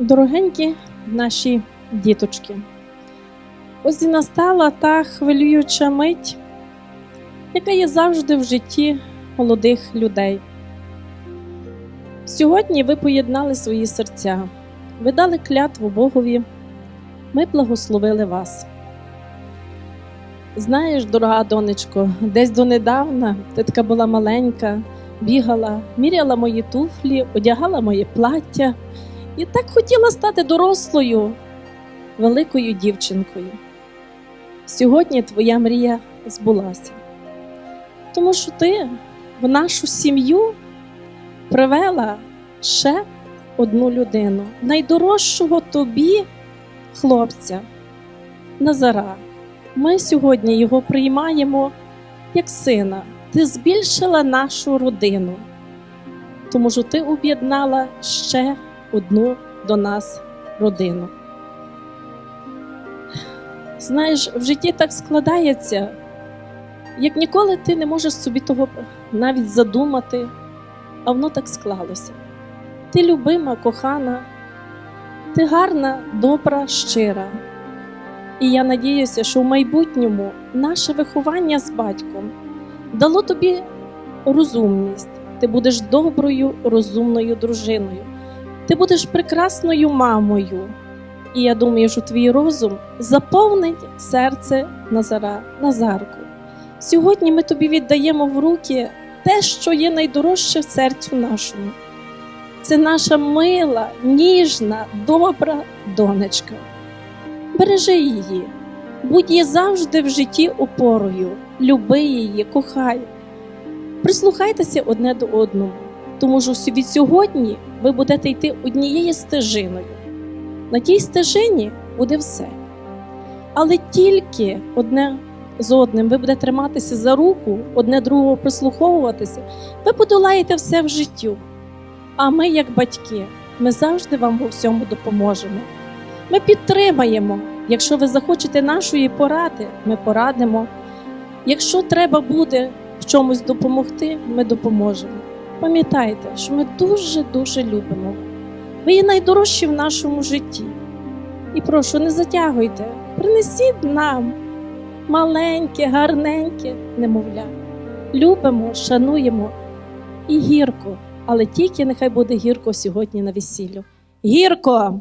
Дорогенькі наші діточки, ось і настала та хвилююча мить, яка є завжди в житті молодих людей. Сьогодні ви поєднали свої серця, ви дали клятву Богові, ми благословили вас. Знаєш, дорога донечко, десь донедавна ти така була маленька, бігала, міряла мої туфлі, одягала моє плаття і так хотіла стати дорослою, великою дівчинкою. Сьогодні твоя мрія збулася, тому що ти в нашу сім'ю привела ще одну людину, найдорожчого тобі хлопця Назара. Ми сьогодні його приймаємо як сина. Ти збільшила нашу родину, тому що ти об'єднала ще одну до нас родину. Знаєш, в житті так складається, як ніколи ти не можеш собі того навіть задумати, а воно так склалося. Ти любима, кохана, ти гарна, добра, щира. І я надіюся, що в майбутньому наше виховання з батьком дало тобі розумність. Ти будеш доброю, розумною дружиною. Ти будеш прекрасною мамою. І я думаю, що твій розум заповнить серце Назара Назарку. Сьогодні ми тобі віддаємо в руки те, що є найдорожче в серцю нашому. Це наша мила, ніжна, добра донечка. Бережи її, будь їй завжди в житті опорою, люби її, кохай. Прислухайтеся одне до одного, тому що від сьогодні ви будете йти однією стежиною. На тій стежині буде все. Але тільки одне з одним ви будете триматися за руку, одне другого прислуховуватися, ви подолаєте все в життю. А ми, як батьки, ми завжди вам у всьому допоможемо. Ми підтримаємо. Якщо ви захочете нашої поради, ми порадимо. Якщо треба буде в чомусь допомогти, ми допоможемо. Пам'ятайте, що ми дуже-дуже любимо. Ви є найдорожчі в нашому житті. І прошу, не затягуйте, принесіть нам маленьке, гарненьке немовля. Любимо, шануємо і гірко, але тільки нехай буде гірко сьогодні на весіллю. Гірко!